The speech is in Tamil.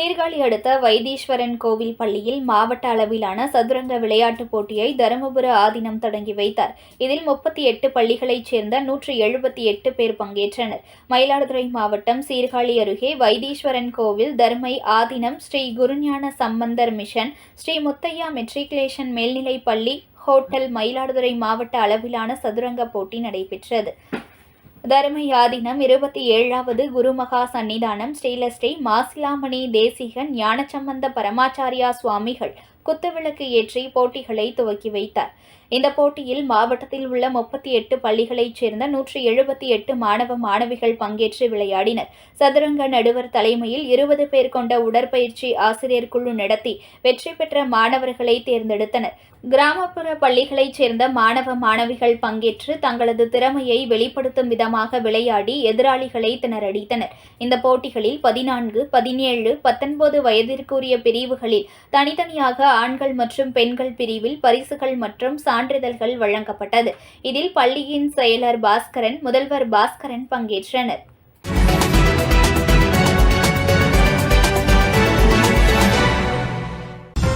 Sirkazhi அடுத்த வைத்தீஸ்வரன் கோவில் பள்ளியில் மாவட்ட அளவிலான சதுரங்க விளையாட்டுப் போட்டியை தருமபுர ஆதீனம் தொடங்கி வைத்தார். இதில் முப்பத்தி எட்டு பள்ளிகளைச் சேர்ந்த நூற்றி எழுபத்தி எட்டு பேர் பங்கேற்றனர். மயிலாடுதுறை மாவட்டம் சீர்காழி அருகே வைத்தீஸ்வரன் கோவில் தர்மை ஆதீனம் ஸ்ரீ குருஞான சம்பந்தர் மிஷன் ஸ்ரீ முத்தையா மெட்ரிகுலேஷன் மேல்நிலைப் பள்ளி ஹோட்டல் மயிலாடுதுறை மாவட்ட அளவிலான சதுரங்க போட்டி நடைபெற்றது. தர்மயாதினம் இருபத்தி ஏழாவது குருமகா சன்னிதானம் ஸ்ரீலஸ்ரீ மாசிலாமணி தேசிகன் ஞானசம்பந்த பரமாச்சாரியா சுவாமிகள் குத்துவிளக்கு ஏற்றி போட்டிகளை துவக்கி வைத்தார். இந்த போட்டியில் மாவட்டத்தில் உள்ள முப்பத்தி எட்டு பள்ளிகளைச் சேர்ந்த நூற்றி எழுபத்தி எட்டு மாணவ மாணவிகள் பங்கேற்று விளையாடினர். சதுரங்க நடுவர் தலைமையில் இருபது பேர் கொண்ட உடற்பயிற்சி ஆசிரியர் குழு நடத்தி வெற்றி பெற்ற மாணவர்களை தேர்ந்தெடுத்தனர். கிராமப்புற பள்ளிகளைச் சேர்ந்த மாணவ மாணவிகள் பங்கேற்று தங்களது திறமையை வெளிப்படுத்தும் விதமாக விளையாடி எதிராளிகளை திணறடித்தனர். இந்த போட்டிகளில் பதினான்கு பதினேழு பத்தொன்பது வயதிற்குரிய பிரிவுகளில் தனித்தனியாக ஆண்கள் மற்றும் பெண்கள் பிரிவில் பரிசுகள் மற்றும் சான்றிதழ்கள் வழங்கப்பட்டது. இதில் பள்ளியின் செயலர் பாஸ்கரன் முதல்வர் பாஸ்கரன் பங்கேற்றனர்.